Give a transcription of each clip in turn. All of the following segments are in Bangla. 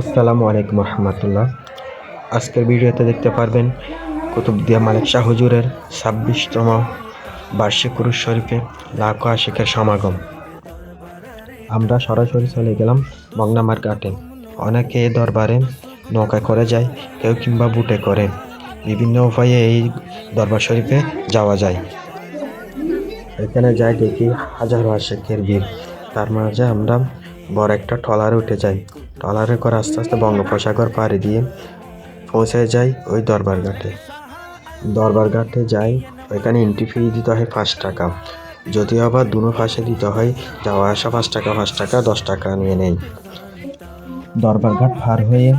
আসসালামু আলাইকুম রহমতুল্লাহ। আজকের ভিডিওতে দেখতে পারবেন কুতুবদিয়া মালিক শাহ হুজুরের ছাব্বিশতম বার্ষিক কুরুশ শরীফে লাখো আশিকের সমাগম। আমরা সরাসরি চলে গেলাম মংনামার ঘাটে অনেকে এই দরবারে নৌকা করে যায়, কেউ কিংবা বুটে করে। বিভিন্ন উপায়ে এই দরবার শরীফে যাওয়া যায়। এখানে যাই দেখি হাজারো আশেকের ভিড়। তার মাঝে আমরা বড় একটা ট্রলারে উঠে যাই ট্রলারে করে আস্তে আস্তে বঙ্গোপসাগর পাড়ি দিয়ে পৌঁছে যাই ওই দরবার ঘাটে। দরবার ঘাটে যাই ওইখানে এন্ট্রি ফি দিতে হয় পাঁচ টাকা। যদিও আবার দুনো পাশে দিতে হয়, যাওয়া আসা পাঁচ টাকা পাঁচ টাকা, দশ টাকা নিয়ে নেই দরবারঘাট পার হয়ে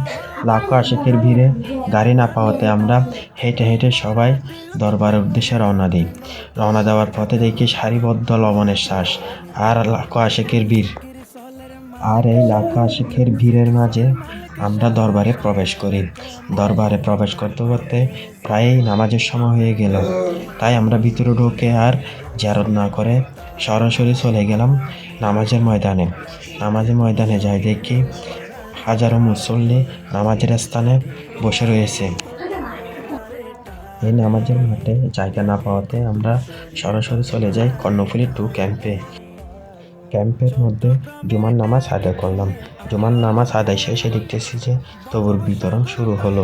লাখো আশেকের ভিড়ে গাড়ি না পাওয়াতে আমরা হেঁটে হেঁটে সবাই দরবারের উদ্দেশ্যে রওনা দিই। রওনা দেওয়ার পথে দেখি সারিবদ্ধ লবণের শ্বাস আর লাখো আশেকের ভিড়। আর এই লাখো আশেকের ভিড়ের মাঝে আমরা দরবারে প্রবেশ করি। দরবারে প্রবেশ করতে করতে প্রায়ই নামাজের সময় হয়ে গেল। তাই আমরা ভিতরে ঢুকে আর জারদ না করে সরাসরি চলে গেলাম নামাজের ময়দানে। নামাজের ময়দানে যাই দেখি হাজারো মুসল্লি নামাজের স্থানে বসে রয়েছে। এই নামাজের মাঠে জায়গা না পাওয়াতে আমরা সরাসরি চলে যাই কর্ণফুলি টু ক্যাম্পে। ক্যাম্পের মধ্যে জুমার নামাজ আদায় করলাম। জুমার নামাজ আদায় শেষে দেখতেছি যে তবুর বিতরণ শুরু হলো।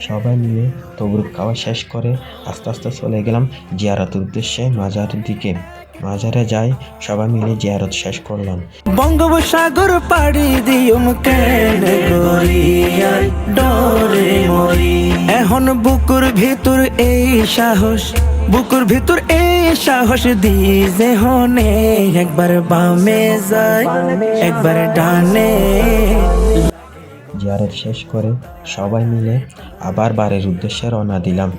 সবাই মিলে তবুর খাওয়া শেষ করে আস্তে আস্তে চলে গেলাম জিয়ারত উদ্দেশ্যে মাজারের দিকে। মাজারে যাই সবাই মিলে জিয়ারত শেষ করলাম। বঙ্গোপসাগর পাড়ি মরি এখন বুকুর ভিতর এই সাহস, বুকুর ভিতর এই সাহস দিজে হনে একবার বামে যায়, একবার ডানে। জিয়ারত শেষ করে সবাই মিলে আবার বাড়ির উদ্দেশ্যে রওনা দিলাম।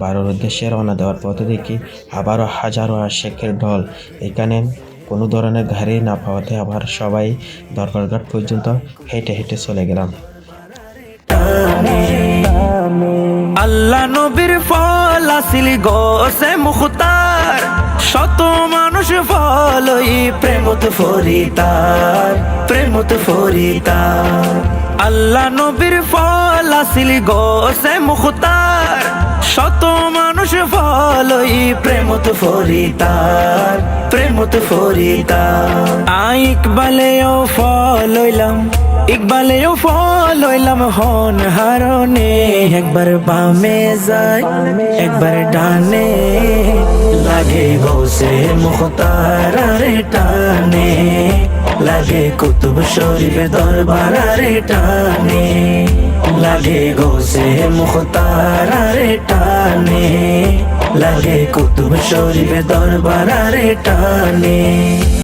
বাড়ির উদ্দেশ্যে রওনা দেওয়ার পথে দেখি আবারও হাজারো আশেকের ঢল এখানে কোনো ধরনের গাড়ি না পাওয়াতে আবার সবাই দরবারঘাট পর্যন্ত হেঁটে হেঁটে চলে গেলাম। আল্লাহ নবীর ফল আসিল গোসে মুখতার। শত মানুষ ফলই প্রেমত ফরিতার প্রেমত ফরিতার আল্লাহ নবীর ফল আসিল গোসে মুখতার। শত মানুষ ফলই প্রেমত ফরিতার প্রেমত ফরিতার আই ইকবালেও ফল হইলাম ইকবালেও ফল হইলাম হন হারনে একবার বামে যায় একবার ডানে। লাগে গোসে মুখতার আরে টানে, লাগে কুতুব শরীফে দরবার আরে টানে। লাগে গোসে মুখতার আরে টানে, লাগে কুতুব শরীফে দরবার আরে টানে।